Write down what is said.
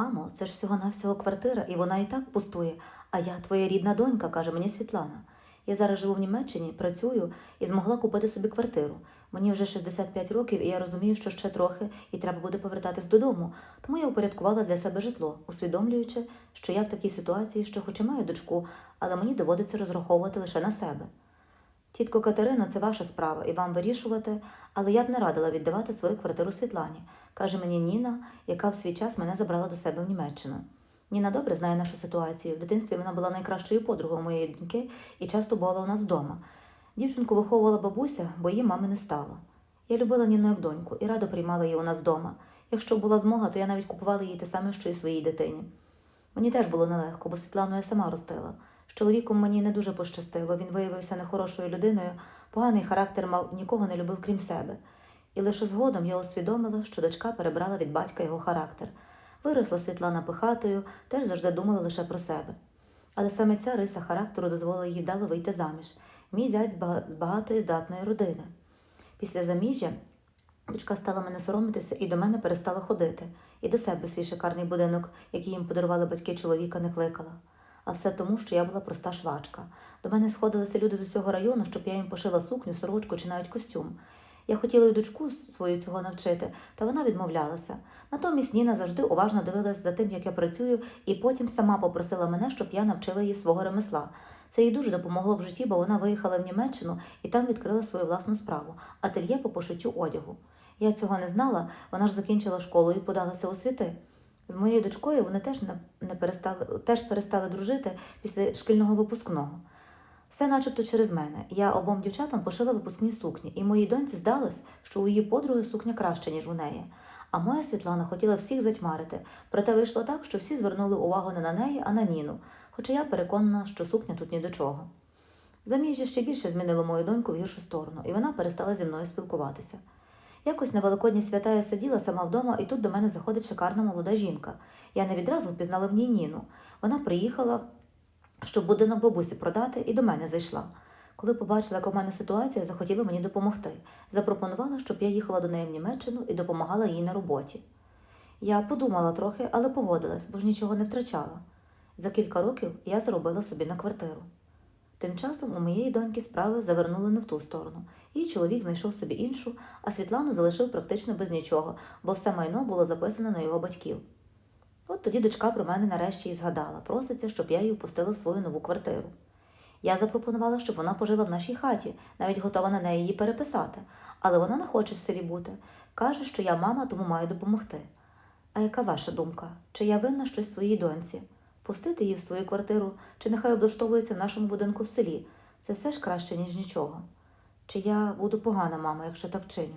мамо, це ж всього-навсього квартира, і вона і так пустує. А я твоя рідна донька, каже мені Світлана. Я зараз живу в Німеччині, працюю і змогла купити собі квартиру. Мені вже 65 років, і я розумію, що ще трохи, і треба буде повертатись додому. Тому я упорядкувала для себе житло, усвідомлюючи, що я в такій ситуації, що хоч і маю дочку, але мені доводиться розраховувати лише на себе. Тітко Катерино, це ваша справа, і вам вирішувати, але я б не радила віддавати свою квартиру Світлані, каже мені Ніна, яка в свій час мене забрала до себе в Німеччину. Ніна добре знає нашу ситуацію. В дитинстві вона була найкращою подругою моєї доньки і часто бувала у нас вдома. Дівчинку виховувала бабуся, бо її мами не стало. Я любила Ніну як доньку і радо приймала її у нас вдома. Якщо була змога, то я навіть купувала їй те саме, що і своїй дитині. Мені теж було нелегко, бо Світлану я сама ростила. З чоловіком мені не дуже пощастило. Він виявився нехорошою людиною, поганий характер мав, нікого не любив, крім себе. І лише згодом я усвідомила, що дочка перебрала від батька його характер. Виросла Світлана пихатою, теж завжди думала лише про себе. Але саме ця риса характеру дозволила їй вдало вийти заміж. Мій зять з багатої здатної родини. Після заміжжя дочка стала мене соромитися і до мене перестала ходити, і до себе свій шикарний будинок, який їм подарували батьки чоловіка, не кликала. А все тому, що я була проста швачка. До мене сходилися люди з усього району, щоб я їм пошила сукню, сорочку чи навіть костюм. Я хотіла й дочку свою цього навчити, та вона відмовлялася. Натомість Ніна завжди уважно дивилась за тим, як я працюю, і потім сама попросила мене, щоб я навчила її свого ремесла. Це їй дуже допомогло в житті, бо вона виїхала в Німеччину і там відкрила свою власну справу ательє по пошиттю одягу. Я цього не знала, вона ж закінчила школу і подалася у світи. З моєю дочкою вони теж не, перестали, теж перестали дружити після шкільного випускного. Все начебто через мене. Я обом дівчатам пошила випускні сукні, і моїй доньці здалось, що у її подруги сукня краще, ніж у неї. А моя Світлана хотіла всіх затьмарити, проте вийшло так, що всі звернули увагу не на неї, а на Ніну, хоча я переконана, що сукня тут ні до чого. Заміжжя ще більше змінило мою доньку в гіршу сторону, і вона перестала зі мною спілкуватися. Якось на великодні свята я сиділа сама вдома, і тут до мене заходить шикарна молода жінка. Я не відразу впізнала в ній Ніну. Вона приїхала, щоб будинок бабусі продати, і до мене зайшла. Коли побачила, яка в мене ситуація, захотіла мені допомогти. Запропонувала, щоб я їхала до неї в Німеччину і допомагала їй на роботі. Я подумала трохи, але погодилась, бо ж нічого не втрачала. За кілька років я заробила собі на квартиру. Тим часом у моєї доньки справи завернули не в ту сторону. Її чоловік знайшов собі іншу, а Світлану залишив практично без нічого, бо все майно було записане на його батьків. От тоді дочка про мене нарешті і згадала, проситься, щоб я її впустила свою нову квартиру. Я запропонувала, щоб вона пожила в нашій хаті, навіть готова на неї її переписати, але вона не хоче в селі бути. Каже, що я мама, тому маю допомогти. А яка ваша думка? Чи я винна щось своїй доньці? Пустити її в свою квартиру, чи нехай облаштовується в нашому будинку в селі? Це все ж краще, ніж нічого. Чи я буду погана мама, якщо так чиню?